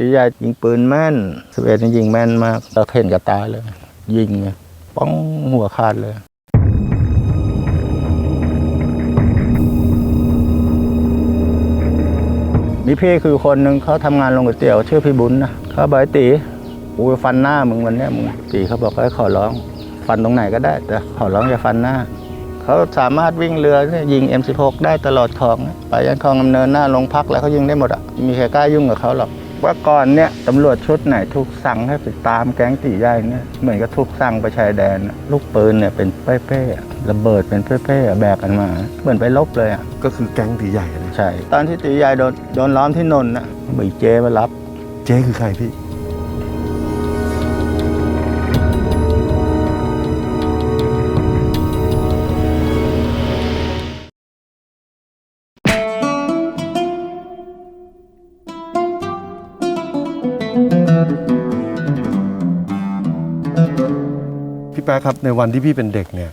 ตีใหญ่ยิงปืนแม่นสเวตนี่ยิงแม่นมากเราเห็นกับตาเลย ยิงป้องหัวขาดเลยมีพี่คือคนหนึ่งเขาทำงานโรงก๋วยเตี๋ยวชื่อพี่บุญนะเขาบอกตีกูฟันหน้ามึงวันนี้มึงตีเขาบอกให้ขอร้อง ฟันตรงไหนก็ได้ แต่ขอร้องอย่าฟันหน้า เขาสามารถวิ่งเรือเนี่ยยิง M16 ได้ตลอดคลอง ไปยันคลองดำเนินหน้าโรงพักแล้วเขายิงได้หมดอะมมีใครกล้ายุ่งกับเขาหรอก ว่าก่อนเนี่ยตำรวจชุดไหนถูกสั่งให้ไปตามแก๊งตีใหญ่เนี่ยเหมือนกับถูกสั่งไปชายแดนอะลูกปืนเนี่ยเป็นเป้ๆอะระเบิดเป็นเป้ๆอะแบกกันมา เหมือนไปลบเลยอะก็คือแก๊งตีใหญ่นะใช่ ตอนที่ตีใหญ่โดนโดนล้อมที่นนท์นะมีเจมารับ เจ๊คือใครพี่ะครับในวันที่พี่เป็นเด็กเนี่ย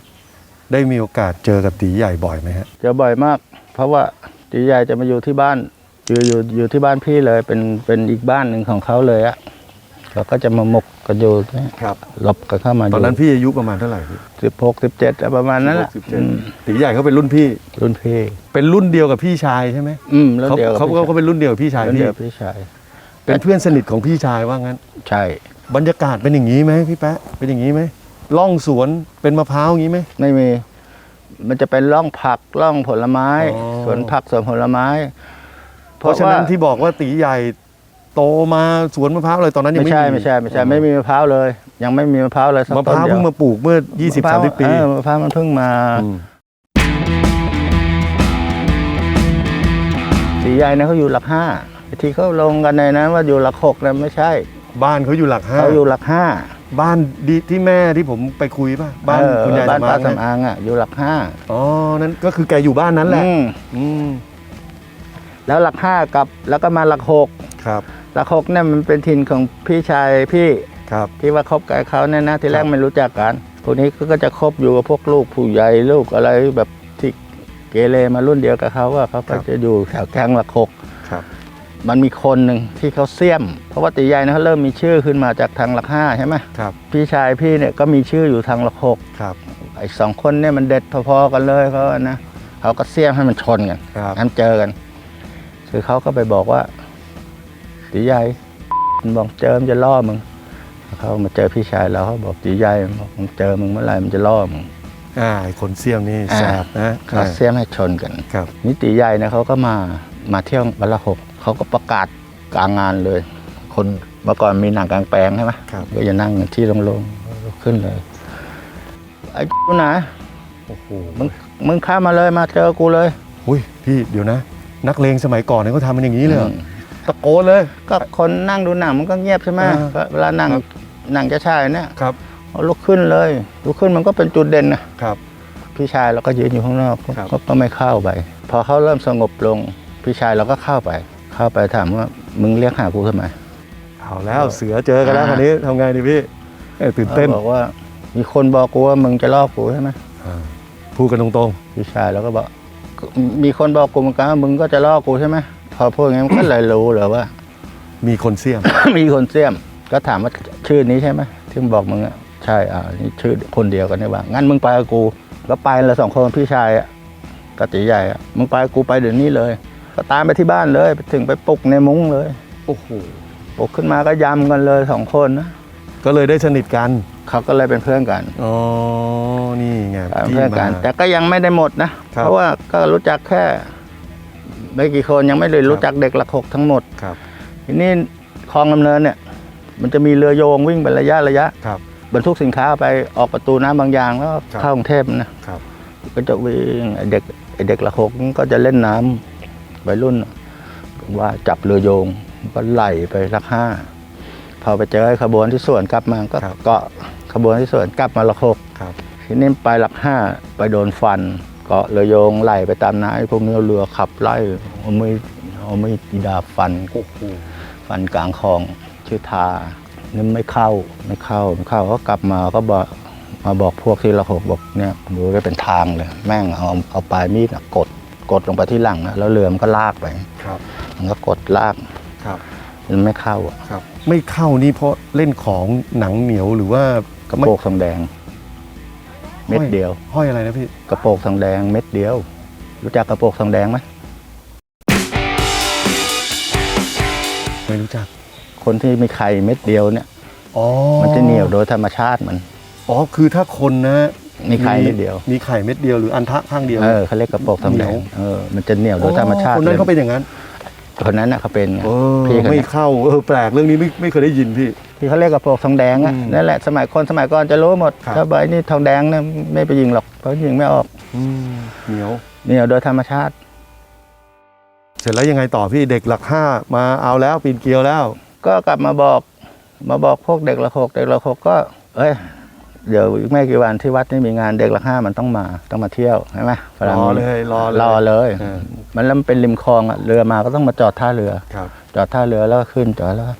ได้มีโอกาสเจอกับตีใหญ่บ่อยไหมฮะ เจอบ่อยมาก เพราะว่าตีใหญ่จะมาอยู่ที่บ้าน อยู่อยู่อยู่ที่บ้านพี่เลยเป็นเป็นอีกบ้านหนึ่งของเขาเลยอะเขาก็จะมาหมกกันอยู่เนี่ยครับ หลบกันเข้ามาตอนนั้นพี่อายุประมาณเท่าไหร่พี่สิบหกสิบเจ็ดประมาณนั้นแหละสิบเจ็ดตีใหญ่เขาเป็นรุ่นพี่ รุ่นพี่เป็นรุ่นเดียวกับพี่ชายใช่ไหมอืมรุ่นเขาเดียวกับเขาพี่เขาเป็นรุ่นเดียวกับพี่ชายรุ่นพี่ เดียวกับพี่ชายเป็นเพื่อนสนิทของพี่ชายว่างั้น ใช่ บรรยากาศเป็นอย่างนี้ไหมพี่แป๊ะเป็นอย่างนี้ไหม ล่องสวนเป็นมะพร้าวอย่างนี้ไหม ไม่มี มันจะเป็นร่องผักร่องผลไม้ อ๋อ สวนผักสวนผลไม้ เพราะฉะนั้นที่บอกว่าตีใหญ่โตมาสวนมะพร้าวเลยตอนนั้นยังไม่ไม่ใช่มีไม่ใช่ไม่ใช่ไม่มีมะพร้าวเลย ยังไม่มีมะพร้าวเลยสักมะพต้นร้าวเดียเพิ่วงมาปลูกเมื่อ 20มะพร้าว30 ปี เออมะพร้าวมันเพิ่งมามสีใหญ่นะเขาอยู่หลักห้าที่เขาลงกันในนั้นว่าอยู่หลักหกนะไม่ใช่บ้านเขาอยู่หลักห้าเขาอยู่หลักห้า บ้านดีที่แม่ที่ผมไปคุยป่ะบ้านเออคุณยายบ้านสำป้าอางสำอางอะอยู่หลักห้าอ๋อนั่นก็คือแกอยู่บ้านนั้นแหละอืมอืมแล้วหลักห้ากับแล้วก็มาหลักหกครับหลักหกเนี่ยมันเป็นถิ่นของพี่ชายพี่ครับ ที่ว่าคบกับเขาเนี่ยนะที่แรคกรับไม่รู้จักกันพวกนี้ก็จะคบอยู่กับพวกลูกผู้ใหญ่ลูกอะไรแบบที่เกเรมารุ่นเดียวกับเขาว่าเขาก็จะอยู่แถวแก๊งหลักหกครับ มันมีคนหนึ่งที่เขาเสี่ยม เพราะว่าตีใหญ่เนี่ยเขาเริ่มมีชื่อขึ้นมาจากทางหลักห้าใช่ไหมครับ พี่ชายพี่เนี่ยก็มีชื่ออยู่ทางหลักหกครับไอ้สองคนเนี่ยมันเด็ดพอๆกันเลยเขาอะนะเขาก็เสี่ยมให้มันชนกันครับให้มันเจอกันคือเขาก็ไปบอกว่าตีใหญ่มันบอกเจอมันจะล่อมึงเขามาเจอพี่ชายแล้วเขาบอกตีใหญ่มันบอกมึงเจอมึงเมื่อไหร่มันจะล่อมึงอ่าไอ้คนเสี่ยมนี่อ่าแสบนะเขาเสี่ยมให้ชนกันครับนิติใหญ่เนี่ยเขาก็มามาเที่ยววันละหก เขาก็ประกาศกลางงานเลย คนเมื่อก่อนมีหนังกลางแปลงใช่ไหมครับ ก็จะนั่งที่โล่งๆขึ้นเลย ไอ้กูนะโอ้โหมึงมึงข้ามมาเลยมาเจอกูเลยอุ้ยพี่เดี๋ยวนะ นักเลงสมัยก่อนเนี่ยเขาทำมันอย่างนี้เลยเหรออืมตะโกนเลย ก็คนนั่งดูหนังมันก็เงียบใช่ไหมอ่า ก็เวลานั่งครับหนังจะชายเนี่ยครับเอาลุกขึ้นเลยลุกขึ้นมันก็เป็นจุดเด่นนะครับ พี่ชายเราก็ยืนอยู่ข้างนอกก็ครับ ก็ก็ไม่เข้าไป พอเขาเริ่มสงบลงพี่ชายเราก็เข้าไป เข้าไปถามว่ามึงเรียกหากูทำไมเอาแล้วเสือเจอกันแล้วคนนี้ทำไงดีพี่เอ้ยตื่นเต้นขาบอกว่า มีคนบอกกูว่ามึงจะลอกกูใช่ไหมอ่าพูดกันตรงพี่ชายเราก็บอก มีคนบอกกูเหมือนกันว่ามึงก็จะลอกกูใช่ไหมพอพูดอย่างนี้มันก็เลยรู้เลยว่าๆมีคนเสี่ยม มีคนเสี่ยม ก็ถามว่าชื่อนี้ใช่ไหมที่มึงบอกมึงอะใช่อ่านี่ชื่อคนเดียวกันนี่ว่างั้นมึงไปกับกูก็ไปละสองคนพี่ชายอะกบตีใหญ่อะมึงไปกับกูไปเดี๋ยวนี้เลย ก็ตามไปที่บ้านเลยไปถึงไปปลุกในมุ้งเลยโอ้โหปลุกขึ้นมาก็ยำกันเลยสองคนนะก็เลยได้สนิทกันเขาก็เลยเป็นเพื่อนกันอ๋อนี่ไงเป็นที่เพื่อนกันมาแต่ก็ยังไม่ได้หมดนะครับเพราะว่าก็รู้จักแค่ไม่กี่คนยังไม่ได้รู้จักเด็กหลักหกทั้งหมดครับทีนี้คลองดำเนินเนี่ย มันจะมีเรือโยงวิ่งเป็นระยะระยะครับบรรทุกสินค้าไปออกประตูน้ำบางยางแล้วครับเข้ากรุงเทพนะครับ ก็จะวิ่งไอ้เด็กไอ้เด็กหลักหกมันก็จะเล่นน้ำ วัยรุ่นว่าจับเรือโยงก็ไหลไปลักห้าพอไปเจอไอ้ขบวนที่สวนกลับมาก็ครับเกาะขบวนที่สวนกลับมาหลักหกครับทีนี้ไปหลักห้าไปโดนฟันเกาะเรือโยงไหลไปตามน้ำไอ้พวกนี้เอาเรือขับไล่เอาไม่เอาไม่ดีดาบฟันโอ้โหฟันกลางคลองชื่อทานี่ไม่เข้าไม่เข้าไม่เข้าก็กลับมาก็บอกมาบอกพวกที่เราหกบอกเนี่ยดูได้เป็นทางเลย แม่งเอาเอาปลายมีดอะกด กดลงไปที่หลังนะแล้วเรือมันก็ลากไป ครับมันก็กดลากครับมันไม่เข้าอะครับ ไม่เข้านี่เพราะเล่นของหนังเหนียวหรือว่า กระโปรงทองแดง เม็ดเดียว ห้อยอะไรนะพี่ กระโปรงทองแดงเม็ดเดียว รู้จักกระโปรงทองแดงไหมไม่รู้จัก คนที่มีไข่เม็ดเดียวเนี่ย อ๋อมันจะเหนียวโดยธรรมชาติมัน อ๋อคือถ้าคนนะ มีไข่เม็ดเดียว มีไข่เม็ดเดียวหรืออันทะข้างเดียว เออเขาเรียกกระโปรงทองแดเหนีงยวเออมันจะเหนียวโดยธรรมชาติคนนั้นเขาลยเป็นอย่างนั้นคนนั้นน่ะเขาเป็นไงเออพี่คนไม่เนี้ยเข้าเออแปลกเรื่องนี้ไม่ไม่เคยได้ยินพี่ที่เขาเรียกกระโปรงทองแดงอะอืมนั่นแหละสมัยคนสมัยก่อนจะรู้หมดครับถ้าใบนี่ทองแดงเนี่ยไม่ไปยิงหรอกเพราะยิงไม่ออกอืมเหนียวเหนียวโดยธรรมชาติ เสร็จแล้วยังไงต่อพี่เด็กหลักห้ามาเอาแล้วปีนเกลียวแล้ว ก็กลับมาบอก มาบอกพวกเด็กละหกเด็กละหกก็ เอ้ย เดี๋ยวอีกไม่กี่วันที่วัดนี่มีงานเด็กละห้ามันต้องมาต้องมาเที่ยวใช่ไหมวารอมีเลยรอเลยรอเลยเออมันแล้วมันเป็นริมคลองอะเรือมาก็ต้องมาจอดท่าเรือครับจอดท่าเรือแล้วก็ขึ้นจอดแล้วก็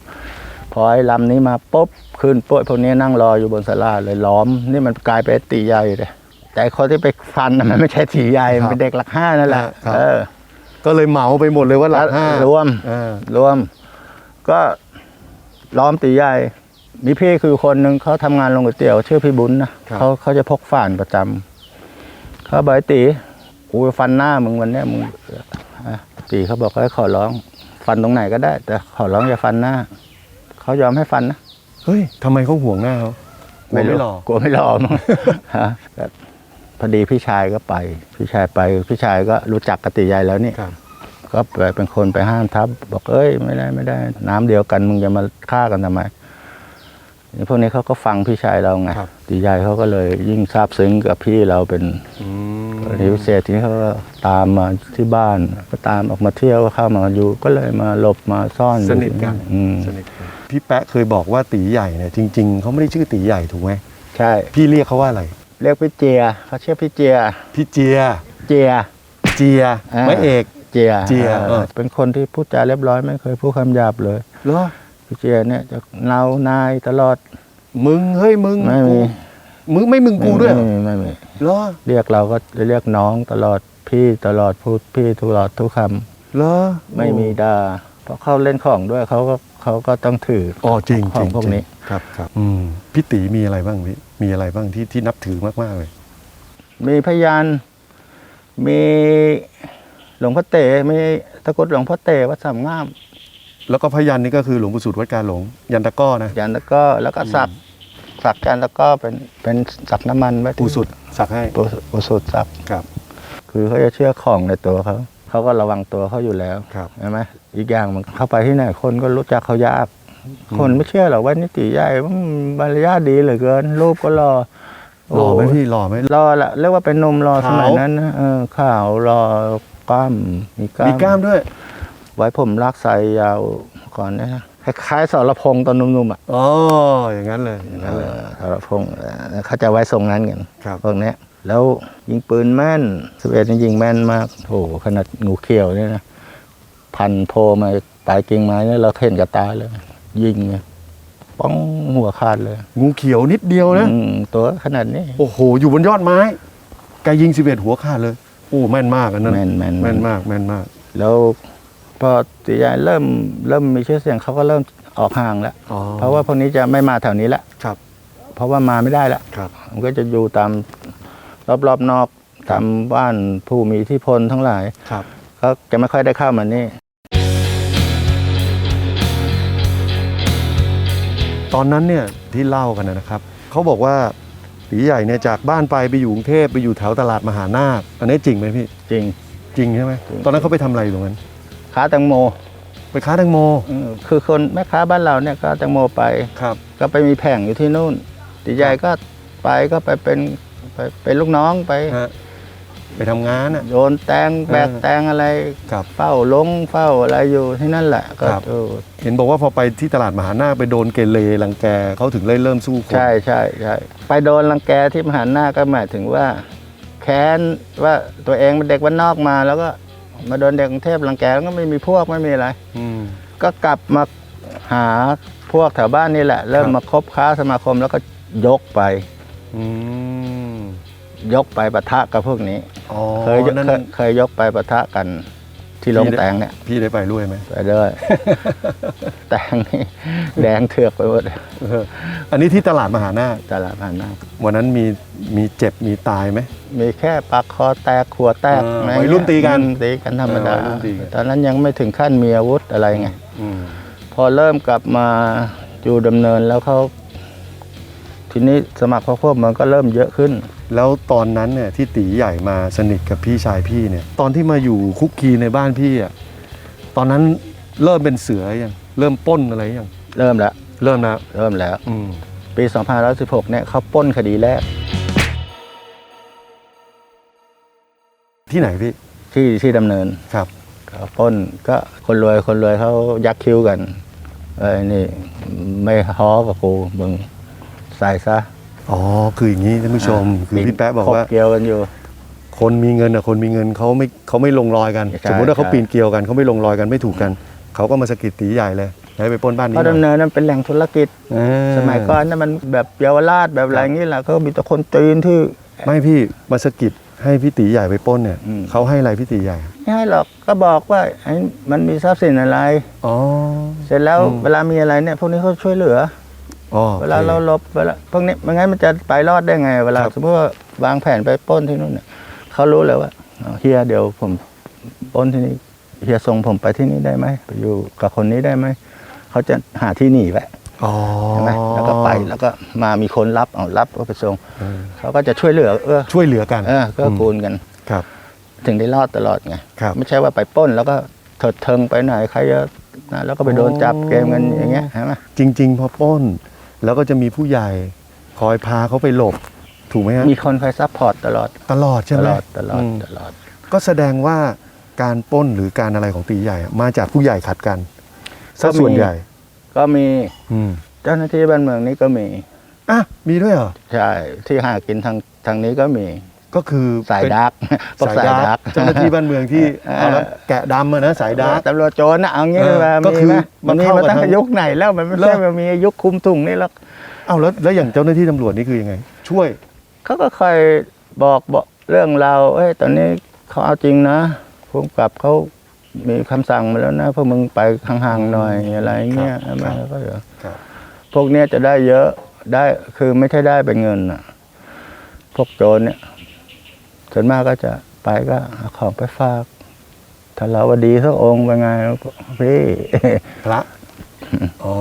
พอไอ้ลำนี้มาปุ๊บขึ้นปุ๊บพวกนี้นั่งรออยู่บนศาลาเลยล้อม นี่มันกลายเป็นตีใหญ่เลยแต่ไอ้คนที่ไปฟันน่ะมันไม่ใช่ตีใหญ่มันเป็นเด็กหลักห้านั่นแหละครับเออ ก็เลยเหมาไปหมดเลยว่าหลักห้ารวมเออรวม ก็ล้อมตีใหญ่ มีพี่คือคนหนึ่งเขาทำงานโรงก๋วยเตี๋ยวชื่อพี่บุญนะเขาเขาจะพกฝ่านประจำเขาบอกไอ้ตีกูฟันหน้ามึงวันเนี้ยมึงอะตีเขาบอกให้ขอร้อง ฟันตรงไหนก็ได้ แต่ขอร้องอย่าฟันหน้าเขายอมให้ฟันนะเฮ้ยทำไมเขาห่วงหน้าเขากลัวไม่หล่อกลัวไม่หล่อมั้งฮะแต่พอดีพี่ชายก็ไป พี่ชายไป พี่ชายก็รู้จักกบติยายแล้วนี่ครับก็ไปเป็นคนไปห้ามทับ บอกเอ้ยไม่ได้ไม่ได้ น้ำเดียวกันมึงจะมาฆ่ากันทำไมนี่ พวกนี้เขาก็ฟังพี่ชายเราไงครับ ตีใหญ่เขาก็เลยยิ่งซาบซึ้งกับพี่เราเป็นอืมกรณีพิเศษทีนี้เขาก็ตามมาที่บ้านก็ตามออกมาเที่ยวก็เข้ามาอยู่ก็เลยมาหลบมาซ่อนอยู่สนิทกันอืมสนิทกันพี่แปะเคยบอกว่าตีใหญ่เนี่ยจริง ๆเขาไม่ได้ชื่อตีใหญ่ถูกไหมใช่พี่เรียกเขาว่าอะไรเรียกพี่เจียเขาชื่อพี่เจียพี่เจีย เจีย เจียอ่า ไม่เอก เจียเจียออเออ เป็นคนที่พูดจาเรียบร้อยไม่เคยพูดคำหยาบเลย เหรอพี่ เจียเนี่ยจะเนานายตลอด มึงเฮ้ยมึงไม่มีมึงไม่มึงกูด้วยเหรอไม่มีไม่มีเหรอเรียกเราก็จะเรียกน้องตลอดพี่ตลอดพูดพี่ตลอดทุกคำเหรอไม่มีด่าเพราะเขาเล่นของด้วยเขาก็เขาก็ต้องถือ อ๋อจริงขจอริงงพวกนี้ จริงครับครับอืมพี่ตีมีอะไรบ้างพี่มีอะไรบ้างที่ที่นับถือมากๆเลย มีพยาน มีหลวงพ่อเต๋มีตะกรุดหลวงพ่อเต๋วัดสามงาม แล้วก็พยันนี่ก็คือหลวงปู่สุดวัดการหลง ยันตะก้อนะยันแล้วก็แล้วก็สักสักยันแล้วก็เป็นเป็นสักน้ำมันไว้ที่ปู่สุดสักให้ปูปูสุดสัก ครับคือเขาจะเชื่อของในตัวเขา เขาก็ระวังตัวเขาอยู่แล้วครับ ใช่ไหมอีกอย่างมันเข้าไปที่ไหนคนก็รู้จักเขายาก คนไม่เชื่อหรอกว่านิติใหญ่มันบรรยาทดีเหลือเกิน รูปก็รอหล่อไหมโยพี่หล่อไหม รอละเรียกว่าเป็นหนมรอขาวสมัยนั้นนะเออขาวรอกล้ามมีกล้ามมีกล้ามด้วย ไว้ผมลากไซยาวก่อนเนยนะคล้ายๆสรพงษ์ตอนหนุ่มๆอะอ๋ออย่างนั้นเลยอย่างนั้นเลยเออสรพงษ์เออเขาจะไว้ทรงนั้นกันครับพวกเนี้ยแล้วยิงปืนแม่นสเวตนี่ยิงแม่นมากโอ้โหขนาดงูเขียวเนี่ยนะพันโพมาปลายกิ่งไม้เนี่ยเราเห็นกับตาเลย ยิงเนี่ยป้องหัวขาดเลย งูเขียวนิดเดียวนะอืมตัวขนาดนี้ โอ้โห อยู่บนยอดไม้แกยิงสิบเอ็ดหัวขาดเลย โอ้แม่นมากอันนั้นแม่นแม่นแม่นมากแม่นมาก แล้ว พอตีใหญ่เริ่มเริ่มมีชื่อเสียงเขาก็เริ่มออกห่างแล้วอ๋อเพราะว่าพวกนี้จะไม่มาแถวนี้ละครับเพราะว่ามาไม่ได้ละครับ มันก็จะอยู่ตามรอบๆนอกตามบ้านผู้มีอิทธิพลทั้งหลาย ครับ ก็จะไม่ค่อยได้เข้ามานี่ ตอนนั้นเนี่ยที่เล่ากันนะครับเขาบอกว่าตีใหญ่เนี่ยจากบ้านไปไปอยู่กรุงเทพไปอยู่แถวตลาดมหานาคอันนี้จริงไหมพี่จริง จริงใช่ไหมจริง ตอนนั้นเขาไปทำอะไรอยู่ตรงนั้น ค้าแตงโมไปค้าแตงโมอืมคือคนแม่ค้าบ้านเราเนี่ยก็แตงโมไป ครับก็ไปมีแผงอยู่ที่นู่นตีใหญ่ก็ไปก็ไปเป็นไปเป็นลูกน้องไป ฮะไปทำงานอะ โยนแตงแบกเออ แตงอะไรครับ เฝ้าลงเฝ้าอะไรอยู่ที่นั่นแหละก็ครับ เออเห็นบอกว่าพอไปที่ตลาดมหานาคไปโดนเกเรรังแกเขาถึงเลยเริ่มสู้คนใช่ใช่ใช่ไปโดนรังแกที่มหาหน้าก็หมายถึงว่า แค้นว่าตัวเองเป็นเด็กวันนอกมาแล้วก็ มาโดนเด็กกรุงเทพรังแกแล้วก็ไม่มีพวกไม่มีอะไร อืม ก็กลับมาหาพวกแถวบ้านนี่แหละ เริ่มครับ มาคบค้าสมาคมแล้วก็ยกไป อืมยกไปปะทะกับพวกนี้ อ๋อเคยยกนั่นเคยเคยยกไปปะทะกัน ที่ลงแตงเนี่ยพี่ได้ไปด้วยไหมไปด้วย แตงนี่แดงเถือกไปหมดเอออันนี้ที่ตลาดมหานาคตลาดผ่านหน้าวันนั้นมีมีเจ็บมีตายไหมมีแค่ปากคอแตกขัวแตกเอออะไรวัยรุ่นตีกันอืมตีกันธรรมดาเออวัยรุ่นตีกันตอนนั้นยังไม่ถึงขั้นมีอาวุธอะไรไงอืมพอเริ่มกลับมาอยู่ดำเนินแล้วเขา ทีนี้สมัครพรรคพวกมันก็เริ่มเยอะขึ้น แล้วตอนนั้นเนี่ยที่ตีใหญ่มาสนิทกับพี่ชายพี่เนี่ยตอนที่มาอยู่คุกคีในบ้านพี่อะตอนนั้นเริ่มเป็นเสือยังเริ่มปล้นอะไรยังเริ่มแล้วเริ่มแล้วเริ่มแล้ว อืมปี2516เนี่ยเขาปล้นคดีแรกที่ไหนพี่ที่ที่ดำเนินครับเขาปล้นก็คนรวยคนรวยเขายักคิ้วกันเอ้ยนี่ไม่ฮ้อกับกูมึงใส่ซะอ๋อคืออย่างนี้ท่านผู้ชมคือพี่แป๊ะบอกว่าขเกี่ยวกันอยู่ คนมีเงินอะคนมีเงินเขาไม่เขาไม่ลงรอยกันใช่สมมติว่าเขาใช่ปีนเกลียวกันเขาไม่ลงรอยกันไม่ถูกกันเขาก็มาสะกิดตีใหญ่เลยให้ไปปล้นบ้านนี้เพราะหน่ดำอยเนินนั้นเป็นแหล่งธุรกิจเออสมัยก่อนนั้นมันแบบเยาวราชแบบอะไรอย่างนี้แหละก็มีแต่คนจีนที่ไม่พี่มาสะกิดให้พี่ตีใหญ่ไปปล้นเนี่ยอืมเขาให้อะไรพี่ตีใหญ่ไม่ให้หรอกก็บอกว่าไอ้มันมีทรัพย์สินอะไรอ๋อเสร็จแล้วอืมเวลามีอะไรเนี่ยพวกนี้เขาช่วยเหลือ อ๋อเวลาเราหลบเวลาพวกนี้ไม่งั้นมันจะไปรอดได้ไง เวลาครับสมมติว่าวางแผนไปปล้นที่นู่นเนี่ยเขารู้เลยว่าอ๋อเฮียเดี๋ยวผมปล้นที่นี่เฮียส่งผมไปที่นี่ได้ไหมไปอยู่กับคนนี้ได้ไหมเขาจะหาที่หนีไว้อ๋อใช่ไหมแล้วก็ไปแล้วก็มามีคนรับเอารับก็ไปส่งเออเขาก็จะช่วยเหลือเออช่วยเหลือกันเออก็กูลกันครับ ถึงได้รอดตลอดไงครับไม่ใช่ว่าไปปล้นแล้วก็เถิดเทิงไปไหนใครจะนะแล้วก็ไปโดนจับเกมกันอย่างเงี้ยใช่ไหมจริง ๆ พอปล้น แล้วก็จะมีผู้ใหญ่คอยพาเขาไปหลบ ถูกไหมฮะมีคนคอยซัพพอร์ตตลอดตลอดใช่ตไหมลอดตลอดมตลอด ก็แสดงว่าการปล้นหรือการอะไรของตีใหญ่อะมาจากผู้ใหญ่ขัดกันซะส่วนใหญ่ ก็มีอืมเจ้าหน้าที่บ้านเมืองนี้ก็มี อะมีด้วยเหรอ ใช่ ที่หากินทางทางนี้ก็มี ก็คือสายเป็นดาร์กพวกสายสายดาดาร์ร์กกเจ้าหน้าที่บ้านเมืองที่เออเอาแล้วแกะดำอะนะสายดาร์กตำรวจโจรนะเอางี้เออว่าก็มีคือไหมมามันมีเข้ามากับตั้งทางแต่ยุคไหนแล้วมันไม่แล้ใช่วว่ามียุคคุมถุงนี่หรอกเอาแล้วแล้วอย่างเจ้าหน้าที่ตำรวจนี่คือยังไง ช่วยเขาก็คอยบอกบอกเรื่องเราวเอ้ยตอนนี้เขาเอาจริงนะภูมิกับเขามีคำสั่งมาแล้วนะพวกมึงไปห่างๆหน่อยอะไรเงี้ยครับใช่ไหมครับก็เดี๋ยวครับพวกเนี้ยจะได้เยอะได้คือไม่ใช่ได้เป็นเงินอะ พวกโจรเนี่ย ส่วนมากก็จะไปก็เอาของไปฝากถ้าเราว่าดีสักองค์เป็นไงพี่พระอ๋อ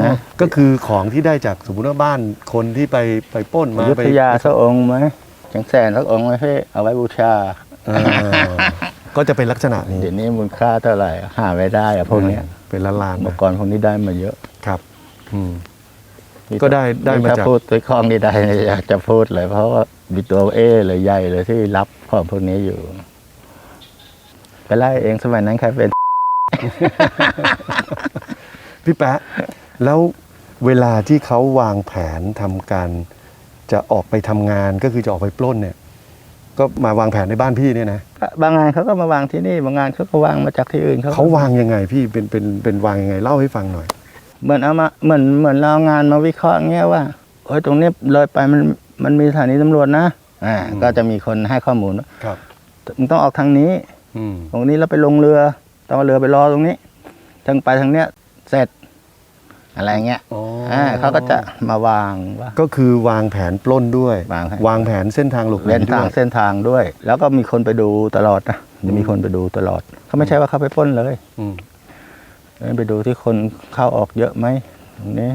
นะก็คือของที่ได้จากสมมติว่าบ้านคนที่ไปไปปล้นมายุทไปธยาสักองค์ไหมจังแสนสักองค์ไหมพี่เอาไว้บูชาเออก็จะเป็นลักษณะนี้เดี๋ยวนี้มูลค่าเท่าไหร่หาไม่ได้อะพวกเนี้ยเป็นล้านล้านๆเมื่นะอก่อนพวกนี้ได้มาเยอะครับ อืมก็ได้ได้มาจากถ้พูดตัวข้องนี่ได้อยากจะพูดเลยเพราะว่า มีตัวเอเลยใหญ่เลยที่รับของพวกนี้อยู่ ไปไล่เองสมัยนั้นใครเป็น พี่แป๊ะแล้วเวลาที่เขาวางแผนทำการจะออกไปทำงานก็คือจะออกไปปล้นเนี่ย ก็มาวางแผนในบ้านพี่เนี่ยนะบางงานเขาก็มาวางที่นี่ บางงานเขาก็วางมาจากที่อื่นเขาก็ เขาวางยังไงพี่เป็นเป็นเป็นวางยังไงเล่าให้ฟังหน่อย เหมือนเอามาเหมือนเหมือนเราเอางานมาวิเคราะห์เงี้ยว่าเฮ้ยตรงนี้เลยไปมัน มันมีสถานีตำรวจนะอ่าอืมก็จะมีคนให้ข้อมูลว่าครับ มึงต้องออกทางนี้ อืมตรงนี้แล้วไปลงเรือต้องเอาเรือไปรอตรงนี้ทางไปทางเนี้ยเสร็จ อะไรเงี้ยอ๋ออ่าเขาก็จะมาวางว่า ก็คือวางแผนปล้นด้วย วางแผน วางแผนเส้นทางหลบหนีเล่นด้ทางวยเส้นทางด้วย แล้วก็มีคนไปดูตลอดนะจะมีคนไปดูตลอด เขาไม่ใช่ว่าเขาไปปล้นเลย อืมไปดูที่คนเข้าออกเยอะไหมตรงนี้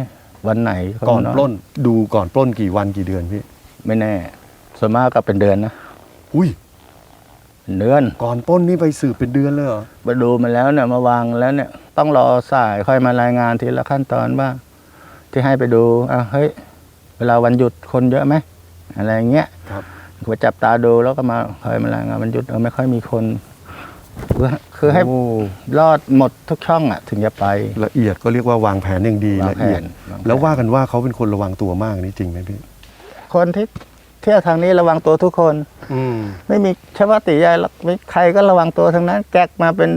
วันไหนคก่อนยปล้นดูก่อนปล้นกี่วันกี่เดือนพี่ ไม่แน่ ส่วนมากก็เป็นเดือนนะอุ้ยเป็นเดือนก่อนปล้นนี่ไปสืบเป็นเดือนเลยเหรอไปดูมาแล้วเนี่ยมาวางแล้วเนี่ย ต้องรอสายค่อยมารายงานทีละขั้นตอนบ้างที่ให้ไปดูอะเฮ้ยเวลาวันหยุดคนเยอะไหมอะไรอย่างเงี้ยครับไปจับตาดูแล้วก็มาคอยมารายงานวันหยุดเออไม่ค่อยมีคนคือคือให้โอ้รอดหมดทุกช่องอะ ถึงจะไป ละเอียดก็เรียกว่าวางแผนอย่างดีวางละแผเอียดนวางแผน แล้วว่ากันว่าเขาเป็นคนระวังตัวมากนี่จริงไหมพี่ คนที่เที่ยวทางนี้ระวังตัวทุกคน อืม ไม่มีเฉพาะตีใหญ่หรอกไม่ใครก็ระวังตัวทั้งนั้น แก๊กมาเป็น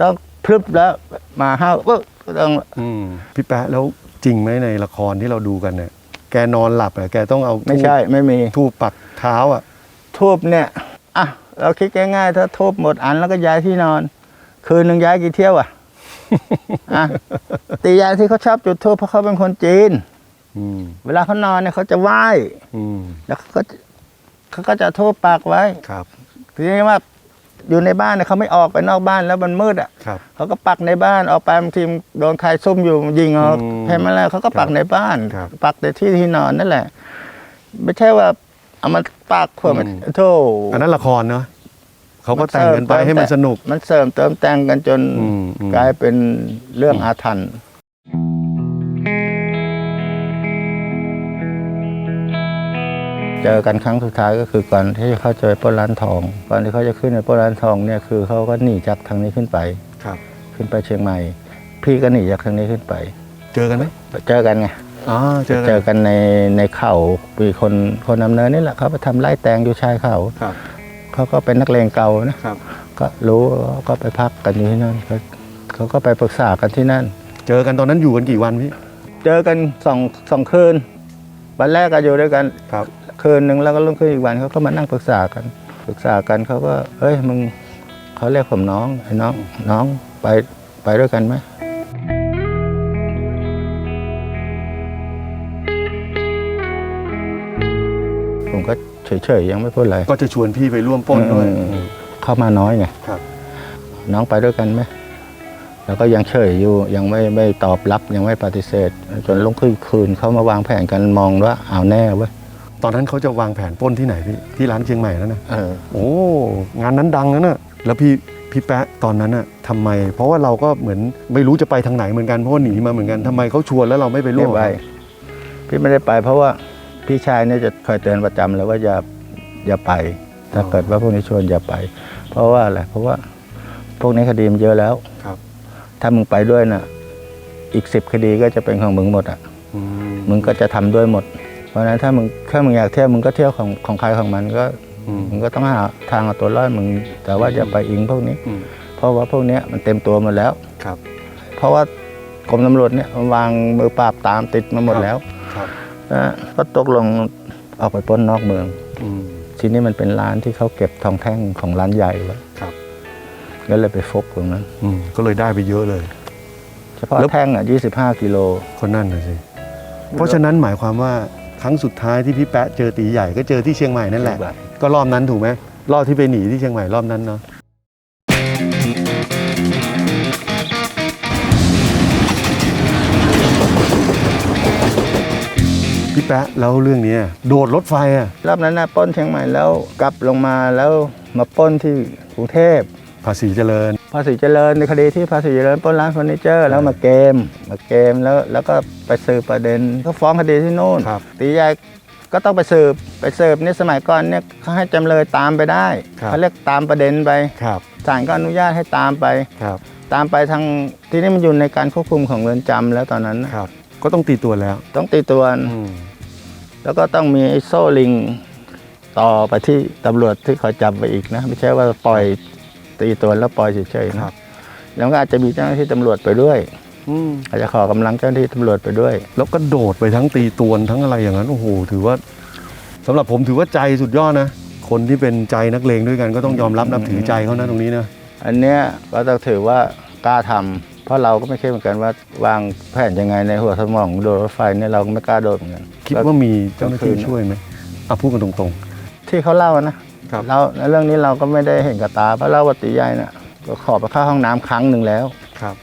ต้องพรึบแล้วมาห้าวก็ต้องอืม พี่แป๊ะแล้วจริงไหมในละครที่เราดูกันเนี่ยแกนอนหลับอะแกต้องเอาไม่ใช่ไม่มี ทูบปักเท้าอะ ทูบเนี่ย อะ เราคิดง่ายๆ ถ้าทุบหมดอันแล้วก็ย้ายที่นอน คืนหนึ่งย้ายกี่เที่ยวอะ อะตียายที่เขาชอบจุดทูบเพราะเขาเป็นคนจีนอืม เวลาเขานอนเนี่ยเขาจะไหว้อืมแล้วเขาก็เขาก็จะทูบปากไว้ครับทีนี้ว่าอยู่ในบ้านเนี่ยเขาไม่ออกไปนอกบ้านแล้วมันมืดอะครับเขาก็ปักในบ้านออกไปบางทีโดนใครซุ่มอยู่ยิงเอาอืมใช่ไหมล่ะเขาก็ปักในบ้านครับปักในที่ที่นอนนั่นแหละ ไม่ใช่ว่าเอามาปักเพื่อมันอืมโธ่อันนั้นละครเนาะเขาก็แต่งกันไปให้มันสนุก มันเสริมเติมแต่งกันจนอืมอืมกลายเป็นเรื่องอาถรรพ์ เจอกันครั้งสุดท้ายก็คือก่อนที่เขาจะไปปล้นร้านทองก่อนที่เขาจะขึ้นไปปล้นร้านทองเนี่ยคือเขาก็หนีจากทางนี้ขึ้นไป ครับ ขึ้นไปเชียงใหม่ พี่ก็หนีจากทางนี้ขึ้นไป เจอกันไหมเจอกันไงอ๋อเจอเจกันอกันในในเขาปีคนคนนำเนินนี่แหละเขาไปทำไร่แตงอยู่ชายเขาครับ เขาก็เป็นนักเลงเก่านะครับ ก็รู้ก็ไปพักกันอยู่ที่นั่นเขาก็ไปปรึกษากันที่นั่น เจอกันตอนนั้นอยู่กันกี่วันพี่ เจอกันสองสองคืนวันแรกก็อยู่ด้วยกัน ครับ คืนหนึ่งแล้วก็รุ่งขึ้นอีกวันเขาก็มานั่งปรึกษากันปรึกษากันเขาก็เฮ้ยมึงเขาเรียกผมน้องไอ้น้องน้องไปไปด้วยกันไหมผมก็เฉยๆยังไม่พูดอะไรก็จะชวนพี่ไปร่วมปล้นด้วยอืมอืมเข้ามาน้อยไงครับ น้องไปด้วยกันไหมแล้วก็ยังเฉยอยู่ยังไม่ไม่ตอบรับยังไม่ปฏิเสธจนลงคืนคืนเขามาวางแผนกันมองว่าเอาแน่เว้ย ตอนนั้นเขาจะวางแผนปล้นที่ไหนพี่ที่ร้านเชียงใหม่นั่นนะเออ โอ้งานนั้นดังนะน่ะแล้วพี่พี่แปะตอนนั้นน่ะทำไม เพราะว่าเราก็เหมือนไม่รู้จะไปทางไหนเหมือนกันเพราะว่าหนีมาเหมือนกันทำไมเขาชวนแล้วเราไม่ไปร่ไม่วมไปพี่ไม่ได้ไป เพราะว่าพี่ชายเนี่ยจะคอยเตือนประจำเลยว่าอย่าอย่าไป ถ้าเกิดว่าพวกนี้ชวนอย่าไป เพราะว่าอะไรเพราะว่าพวกนี้คดีมันเยอะแล้ว ครับถ้ามึงไปด้วยน่ะ อีกสิบคดีก็จะเป็นของมึงหมดอะ อืมมึงก็จะทำด้วยหมด เพราะฉะนั้นถ้ามึงแค่มึงอยากเที่ยวมึงก็เที่ยวของของใครของมันก็อืมมึงก็ต้องหาทางเอาตัวรอดมึง แต่ว่าอย่าไปอิงพวกนี้อืมเพราะว่าพวกเนี้ยมันเต็มตัวหมดแล้วครับ เพราะว่ากรมตำรวจเนี่ยมันวางมือปราบตามติดมาหมดแล้วครับนะก็ตกลงออกไปปล้นนอกเมืองอืมทีนี้มันเป็นร้านที่เขาเก็บทองแท่งของร้านใหญ่ไว้ครับก็เลยไปฟกตรงนั้นอืมก็เลยได้ไปเยอะเลย เฉพาะแล้วแท่งอะ25กิโลคนนั่นนะสิ เพราะฉะนั้นหมายความว่า ครั้งสุดท้ายที่พี่แปะเจอตีใหญ่ก็เจอที่เชียงใหม่นั่นแหละ ก็รอบนั้นถูกไหมรอบที่ไปหนีที่เชียงใหม่รอบนั้นเนาะพี่แปะแล้วเรื่องเนี้ยโดดรถไฟอะรอบนั้นนะปล้นเชียงใหม่แล้วกลับลงมาแล้วมาปล้นที่กรุงเทพ ภาษีเจริญ ภาษีเจริญในคดีที่ภาษีเจริญปล้นร้านเฟอร์นิเจอร์แล้วมาเกมมาเกมแล้วแล้วก็ไปสืบประเด็นก็ฟ้องคดีที่นู่นครับตีใหญ่ก็ต้องไปสืบไปสืบเนี่ยสมัยก่อนเนี่ยเขาให้จำเลยตามไปได้ครับเขาเรียกตามประเด็นไปครับศาลก็อนุญาตให้ตามไป ครับตามไปทางที่นี่มันอยู่ในการควบคุมของเรือนจำแล้วตอนนั้นนะครับ ก็ต้องตีตัวแล้วต้องตีตัวอืมแล้วก็ต้องมีไอ้โซ่ลิงต่อไปที่ตำรวจที่เขาจับไปอีกนะ ไม่ใช่ว่าปล่อย ตีตัวแล้วปล่อยเฉยๆนะครับ แล้วก็อาจจะมีเจ้าหน้าที่ตำรวจไปด้วย อืมอาจจะขอกำลังเจ้าหน้าที่ตำรวจไปด้วย แล้วก็โดดไปทั้งตีตวนทั้งอะไรอย่างนั้นโอ้โหถือว่าสำหรับผมถือว่าใจสุดยอดนะ คนที่เป็นใจนักเลงด้วยกันก็ต้องยอมรับนับถือใจเขานะตรงนี้นะ อันเนี้ยก็ต้องถือว่ากล้าทำเพราะเราก็ไม่คิดเหมือนกันว่าวางแผนยังไงในหัวสมองโดดรถไฟเนี่ยเราก็ไม่กล้าโดดเหมือนกัน คิดว่ามีเจ้าหน้าที่ก็คือช่วยไหมอะพูดกันตรงที่เขาเล่านะ ครับเราในเรื่องนี้เราก็ไม่ได้เห็นกับตาเพราะเล่าว่าตีใหญ่น่ะก็ขอไปเข้าห้องน้ำครั้งหนึ่งแล้วๆครับ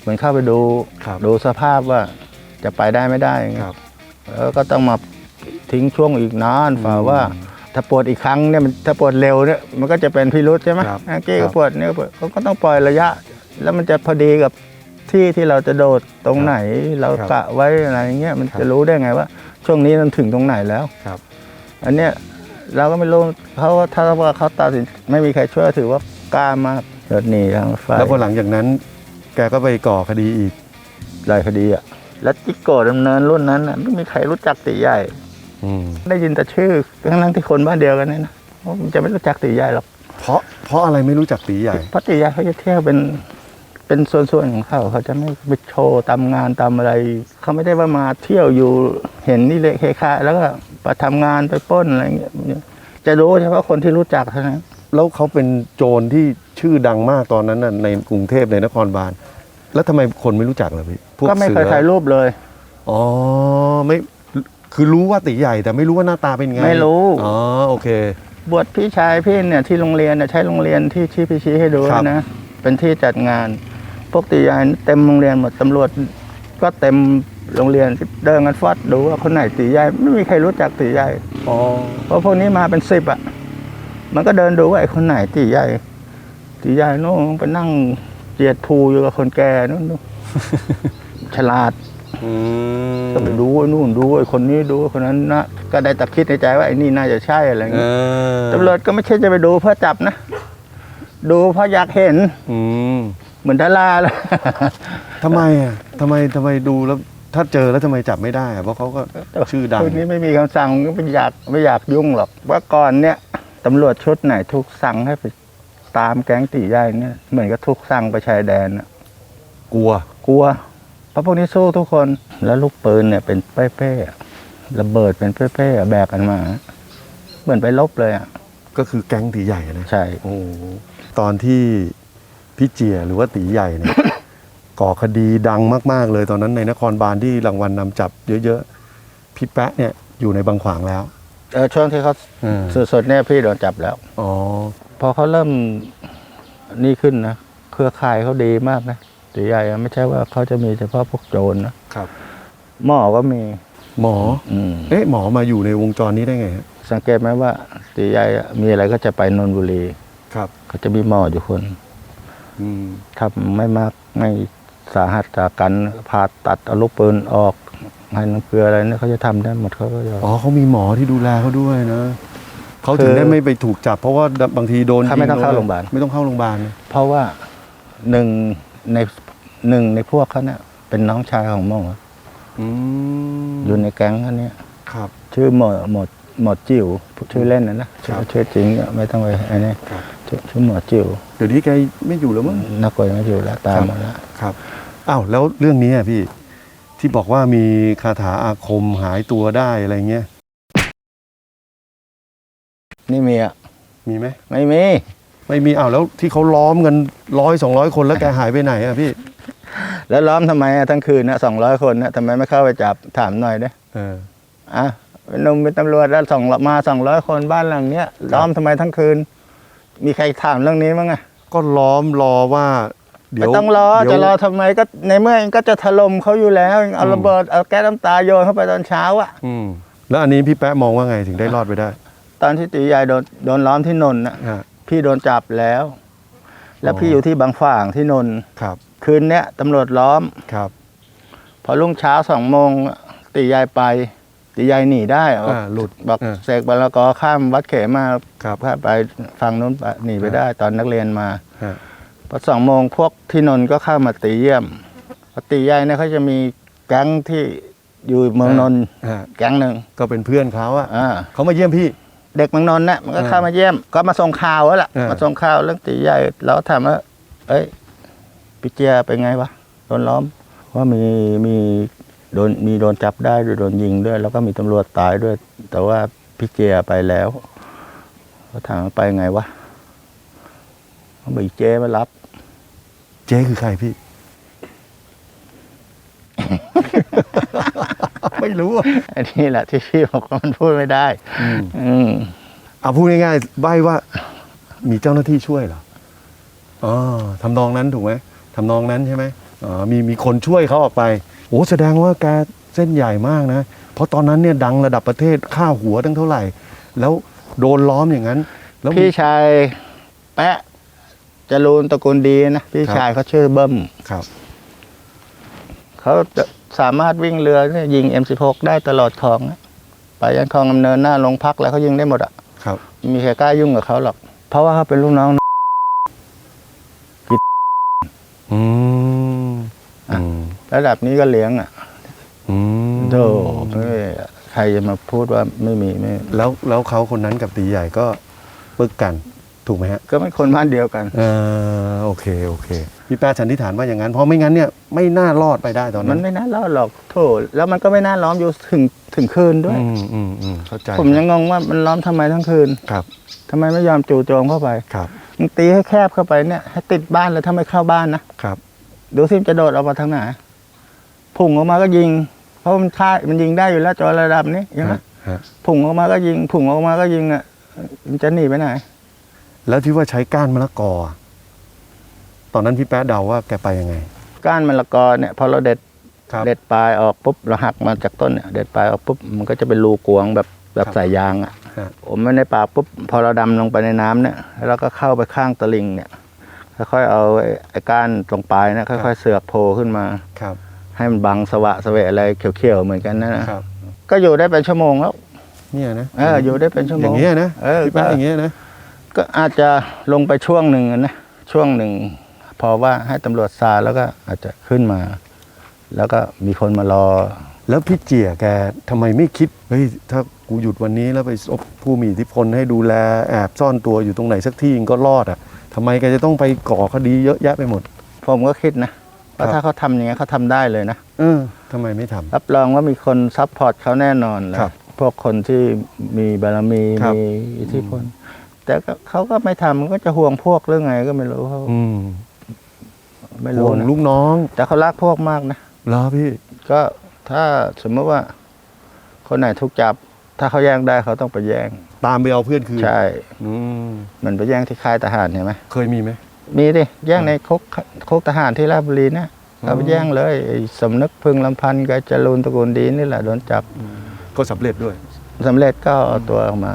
เหมือนเข้าไปดูครับ ดูสภาพว่าจะไปได้ไม่ได้ไงครับ แล้วก็ต้องมาทิ้งช่วงอีกนานฝ่าว่า ถ้าปวดอีกครั้งเนี่ยมันถ้าปวดเร็วเนี่ยมันก็จะเป็นพิรุษใช่ไหมครับเมื่อกี้ครัก็บปวดเนี่ยก็ปวดเขาก็ต้องปล่อยระยะ แล้วมันจะพอดีกับที่ที่เราจะโดดตรงไหน เราครับกะไว้อะไรอย่างเงี้ยมันครับ จะรู้ได้ไงว่า ช่วงนี้มันถึงตรงไหนแล้ว ครับ อันเนี้ย เราก็ไม่รู้เพราะว่าถ้าว่าเขาตัดสินไม่มีใครช่วยถือว่ากล้ามากรถหนีทางรถไฟแล้วพอหลังจากนั้น แกก็ไปก่อคดีอีกหลายคดีอะ แล้วจิโกะดำเนินรุ่นนั้นน่ะไม่มีใครรู้จักตีใหญ่ อืมได้ยินแต่ชื่อทั้งๆที่คนบ้านเดียวกันเนี่ยนะมันจะไม่รู้จักตีใหญ่หรอกเพราะเพราะอะไรไม่รู้จักตีใหญ่ เพราะตีใหญ่เขาจะเที่ยวเป็นเป็นส่วนๆของเขาเขาจะไม่ไปโชว์ตามงานตามอะไร เขาไม่ได้ว่ามาเที่ยวอยู่เห็นนี่เละเคคะแล้วก็ ไปทำงานไปปล้นอะไรเงี้ยจะรู้เฉพาะคนที่รู้จักเท่านั้นแล้วเขาเป็นโจรที่ชื่อดังมากตอนนั้นน่ะในกรุงเทพในนครบาลแล้วทำไมคนไม่รู้จักล่ะพี่พวกก็ไม่เคยสือถ่ายรูปเลยอ๋อไม่คือรู้ว่าตีใหญ่ แต่ไม่รู้ว่าหน้าตาเป็นไงไม่รู้อ๋อโอเค บวชพี่ชายพี่เนี่ยที่โรงเรียนเนี่ยใช้โรงเรียนที่ชี้พี่ชี้ให้ดูครับนะเป็นที่จัดงาน พวกตีใหญ่เต็มโรงเรียนหมดตำรวจก็เต็ม โรงเรียนเดินกันฟอดดูว่าคนไหนตีใหญ่ไม่มีใครรู้จักตีใหญ่อ๋อเพราะพวกนี้มาเป็นสิบอะ มันก็เดินดูว่าไอ้คนไหนตีใหญ่ตีใหญ่นู่นไปนั่งเจียดภูอยู่กับคนแก่นู่นนู่นฉลาดอืมก็ไปดูไอ้นู่นดูไอ้คนนี้ดูไอ้คนนั้นนะก็ได้แต่คิดในใจว่าไอ้นี่น่าจะใช่อะไรเอเงี้ยอตำรวจก็ไม่ใช่จะไปดูเพื่อจับนะ ดูเพราะอยากเห็น อืมเหมือนดาราเลยทำไมอะทำไมทำไมดูแล้ว ถ้าเจอแล้วทำไมจับไม่ได้อะเพราะเขาก็ชื่อดังคนนี้ไม่มีคำสั่งก็ไม่อยากไม่อยากยุ่งหรอกว่าก่อนเนี่ยตำรวจชุดไหนถูกสั่งให้ไปตามแก๊งตีใหญ่เนี่ยเหมือนกับถูกสั่งไปชายแดนน่ะกลัว กลัวเพราะพวกนี้สู้ทุกคนแล้วลูกปืนเนี่ยเป็นเป้ๆอะระเบิดเป็นเป้ๆอะแบกกันมา เหมือนไปลบเลยอะก็คือแก๊งตีใหญ่อะนะ ใช่ โอ้โหตอนที่พี่เจียหรือว่าตีใหญ่เนี่ย ก่อคดีดังมาก ๆ เลยตอนนั้นในนครบาลที่รางวัลนำจับเยอะๆพี่แป๊ะเนี่ยอยู่ในบางขวางแล้ว เออช่วงที่เขาอืมสุดๆเนี่ยพี่โดนจับแล้ว อ๋อพอเขาเริ่มนี่ขึ้นนะ เครือข่ายเขาดีมากนะตีใหญ่อะไม่ใช่ว่าเขาจะมีเฉพาะพวกโจรนะครับ หมอก็มี หมออืม เอ๊ะหมอมาอยู่ในวงจรนี้ได้ไงฮะสังเกตไหมว่าตีใหญ่อะมีอะไรก็จะไปนนทบุรีครับเขาจะมีหมออยู่คนอืมถ้าไม่มากไม่ สาหัสจากกันผ่าตัดเอาลูกปืนออกให้น้ำเกลืออะไรเนี่ยเขาจะทำได้หมดเขาก็จะ อ๋อเขามีหมอที่ดูแลเขาด้วยนะเขาถึงคือได้ไม่ไปถูกจับ เพราะว่าบางทีโดนเขาไม่ต้องยิเข้าโดนโรงพยาบาล ไม่ต้องเข้าโรงพยาบาลนะเพราะว่าหนึ่งในหนึ่งในพวกเขาเนี่ยเป็นน้องชายของหมออืมอยู่ในแก๊งเขาเนี่ย ครับ ชื่อหมอหมอหมอจิ๋วชื่อเล่นนะนะชื่อครับ ชื่อจริงเนี่ยไม่ต้องไปไอ้นี่ครับชื่อชื่อหมอจิ๋วเดี๋ยวนี้แกไม่อยู่แล้วมั้งนักกวยไม่อยู่แล้วตามมาแล้วครับ อ้าวแล้วเรื่องนี้อะพี่ที่บอกว่ามีคาถาอาคมหายตัวได้อะไรเงี้ยนี่มีอะ มีไหมไม่มี ไม่มีอ้าวแล้วที่เขาล้อมกันร้อยสองร้อยคนแล้วแกหายไปไหนอะพี่แล้วล้อมทำไมอะทั้งคืนนะสองร้อยคนนะทำไมไม่เข้าไปจับถามหน่อยเด้เออ อะเป็นหนุ่มเป็นตำรวจแล้วสองมาสองร้อยคนบ้านหลังเนี้ยล้อมทำไมทั้งคืน มีใครถามเรื่องนี้มั้งอะก็ล้อมรอว่า เดี๋ไม่ยวต้องรอเดี๋ยวจะรอทำไมก็ในเมื่อเองก็จะถล่มเขาอยู่แล้วเองเอาอืมระเบิดเอาแก๊สน้ำตาโยนเข้าไปตอนเช้าอะอืมแล้วอันนี้พี่แป๊ะมองว่าไงถึงได้รอดไปได้ตอนที่ตีใหญ่โดนโดนล้อมที่นนท์นะฮะ พี่โดนจับแล้ว แล้วอ๋อ พี่อยู่ที่บางฝางที่นนท์ครับคืนเนี้ยตำรวจล้อม ครับพอรุ่งเช้าสองโมงตีใหญ่ไป ตีใหญ่หนีได้ออกอ่าหลุดบอกอ่าเสกบาลกอข้ามวัดเขมาครับข้ามไปฝั่งนู้นไปหนีไปได้ ตอนนักเรียนมา ฮะ พอสองโมงพวกที่นนท์ก็เข้ามาตีเยี่ยมพอตีใหญ่เนี่ยเขาจะมีแก๊งที่อยู่เมืองนนท์ฮะแก๊งหนึ่งก็เป็นเพื่อนเขาอะอ่า เขามาเยี่ยมพี่ เด็กเมืองนนท์เนี่ยมันก็อ่าเข้ามาเยี่ยม ก็มาส่งข่าวแล้วล่ะอ่ามมาส่งข่าวเรื่องตีใหญ่เราถามว่าเอ้ยปิเจียเป็นไงวะโดนล้อมว่ามีมีโดนมีโดนจับได้ด้วยโดนยิงด้วย แล้วก็มีตำรวจตายด้วย แต่ว่าพี่เจียไปแล้วก็ถามว่าไปไงวะ เขาบอกอีเจมารับ เจ๊คือใครพี่ ไม่รู้อะอันนี้แหละที่พี่บอกว่ามันพูดไม่ได้อืมอืมเอาพูดง่ายๆใบว่า มีเจ้าหน้าที่ช่วยเหรออ๋อทำนองนั้นถูกไหมทำนองนั้นใช่ไหมอ๋อมีมีคนช่วยเขาออกไปโอ้แสดงว่าแกเส้นใหญ่มากนะ เพราะตอนนั้นเนี่ยดังระดับประเทศค่าหัวตั้งเท่าไหร่ แล้วโดนล้อมอย่างนั้น แล้วพี่ชายแปะ จรูนตระกูลดีนะพี่ครับชายเขาชื่อเบิ้มครับ เขาจะสามารถวิ่งเรือเนี่ยยิง M16 ได้ตลอดคลองนะไปยันคลองดำเนินหน้าโรงพักแล้วเขายิงได้หมดอะครับไม่มีใครกล้ายุ่งกับเขาหรอก เพราะว่าเขาเป็นลูกน้องอืมอะอืมระดับนี้ก็เลี้ยงอะอืมโธ่ไม่ใครจะมาพูดว่าไม่มีไม่แล้วแล้วเขาคนนั้นกับตีใหญ่ก็ปึกกัน ถูกไหมฮะก็ไม่คนบ้านเดียวกัน เออโอเคโอเค พี่แป๊ะสันนิษฐานว่าอย่างนั้น เพราะไม่งั้นเนี่ยไม่น่ารอดไปได้ตอนมันั้นนไม่น่ารอดหรอกโถแล้วมันก็ไม่น่าล้อมอยู่ถึงถึงคืนด้วย อืมอืมอืมเข้าใจผมยังงงว่ามันล้อมทำไมทั้งคืนครับทำไมไม่ยอมจู่โจมเข้าไปครับมึงตีให้แคบเข้าไปเนี่ยให้ติดบ้านเลยถ้าไม่เข้าบ้านนะครับดูสิมนจะโดดออกมาทางไหนพุ่งออกมาก็ยิง เพราะมันท่ามันยิงได้อยู่แล้วจอระดับนี้ใช่ไหมฮะฮะพุ่งออกมาก็ยิงพุ่งออกมาก็ยิงอะมันจะหนีไปไหน แล้วที่ว่าใช้ก้านมะละกออะตอนนั้นพี่แป๊ะเดาว่าแกไปยังไง ก้านมะละกอเนี่ยพอเราเด็ดครับ เด็ดปลายออกปุ๊บเราหักมาจากต้นเนี่ยเด็ดปลายออกปุ๊บมันก็จะเป็นรูกวงแบบแบบครับสายยางอะฮะ ผมไม่ในปากปุ๊บพอเราดำลงไปในน้ำเนี่ยแล้วเราก็เข้าไปข้างตะลิงเนี่ยค่อยๆเอาไอ้ไอ้ก้านตรงปลายเนี่ยค่อยๆเสือกโผล่ขึ้นมา ครับให้มันบังสวะสเวะอะไรเขียวๆเหมือนกันนะนะครับก็อยู่ได้เป็นชั่วโมงแล้วเนี่ยนะเอออยู่ได้เป็นชั่วโมอง ย่างเงี้ยนะเออ พี่แป๊ะก็อย่างเงี้ยนะ ก็อาจจะลงไปช่วงหนึ่งนะช่วงหนึ่ง พอว่าให้ตำรวจซาแล้วก็อาจจะขึ้นมา แล้วก็มีคนมารอ แล้วพี่เจียแกทำไมไม่คิดเฮ้ยถ้ากูหยุดวันนี้แล้วไปซบผู้มีอิทธิพลให้ดูแลแอบซ่อนตัวอยู่ตรงไหนสักที่ก็รอดอะทำไมแกจะต้องไปก่อคดีเยอะแยะไปหมด ผมก็คิดนะว่าครับถ้าเขาทำอย่างนี้ยเขาทำได้เลยนะเออทำไมไม่ทำ รับรองว่ามีคนซัพพอร์ตเขาแน่นอนแหละครับ พวกคนที่มีบารมีครับ มีอิทธิพล แต่ก็เขาก็ไม่ทำมันก็จะห่วงพวกเรื่องไงก็ไม่รู้เขาอืมไม่ห่รู้วงนะลูกน้องแต่เขารักพวกมากนะ เหรอพี่ ก็ถ้าสมมติว่า คนไหนถูกจับ ถ้าเขาแย่งได้เขาต้องไปแย่ง ตามไปเอาเพื่อนคืนใช่ อืมเหมันไปแย่งที่ค่ายทหารเห็นไหมเคยมีไหม มีดิแย่งในคุกคุกทหารที่ราชบุรีเนี่ยอ๋อเขาไปแย่งเลยไอ้สมนึกพึงลำพันธ์กับจรูนตระกูลดีนี่แหละโดนจับก็สำเร็จด้วยสำเร็จก็เอาตัวออกมา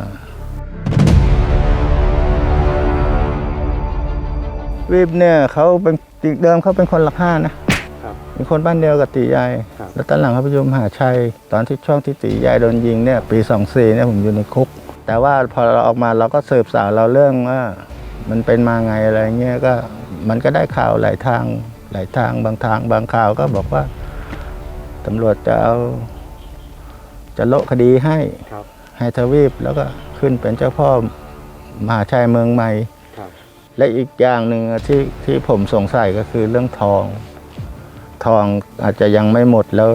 วีบเนี่ยเขาเป็นเดิมเขาเป็นคนหลักห้านะครับเป็นคนบ้านเดียวกับตีใหญ่ครับ แล้วตอนหลังเขาไปอยู่มหาชัย ตอนที่ช่วงที่ตีใหญ่โดนยิงเนี่ยปีสองสี่เนี่ยผมอยู่ในคุก แต่ว่าพอเราออกมาเราก็สืบสาวเราเรื่องว่า มันเป็นมาไงอะไรเงี้ยก็มันก็ได้ข่าวหลายทางหลายทางบางทางบางข่าวก็บอกว่าตำรวจจะเอาจะโละคดีให้ ครับ ให้ทวีปแล้วก็ขึ้นเป็นเจ้าพ่อมหาชัยเมืองใหม่ครับ และอีกอย่างหนึ่งที่ที่ผมสงสัยก็คือเรื่องทอง ทองอาจจะยังไม่หมดแล้ว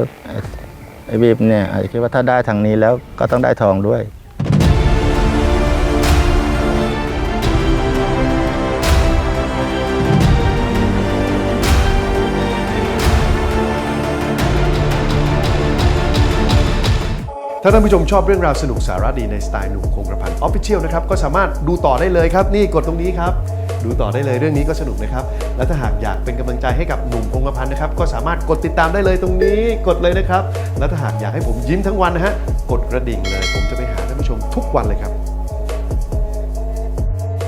ไอ้บีบเนี่ยอาจจะคิดว่าถ้าได้ทางนี้แล้วก็ต้องได้ทองด้วยถ้าท่านผู้ชมชอบเรื่องราวสนุกสาระดีในสไตล์หนุ่มคงกระพันออฟฟิเชียลนะครับ ก็สามารถดูต่อได้เลยครับ นี่กดตรงนี้ครับ ดูต่อได้เลยเรื่องนี้ก็สนุกนะครับ และถ้าหากอยากเป็นกำลังใจให้กับหนุ่มคงกระพันนะครับ ก็สามารถกดติดตามได้เลยตรงนี้กดเลยนะครับ และถ้าหากอยากให้ผมยิ้มทั้งวันนะฮะกดกระดิ่งเลย ผมจะไปหาท่านผู้ชมทุกวันเลยครับ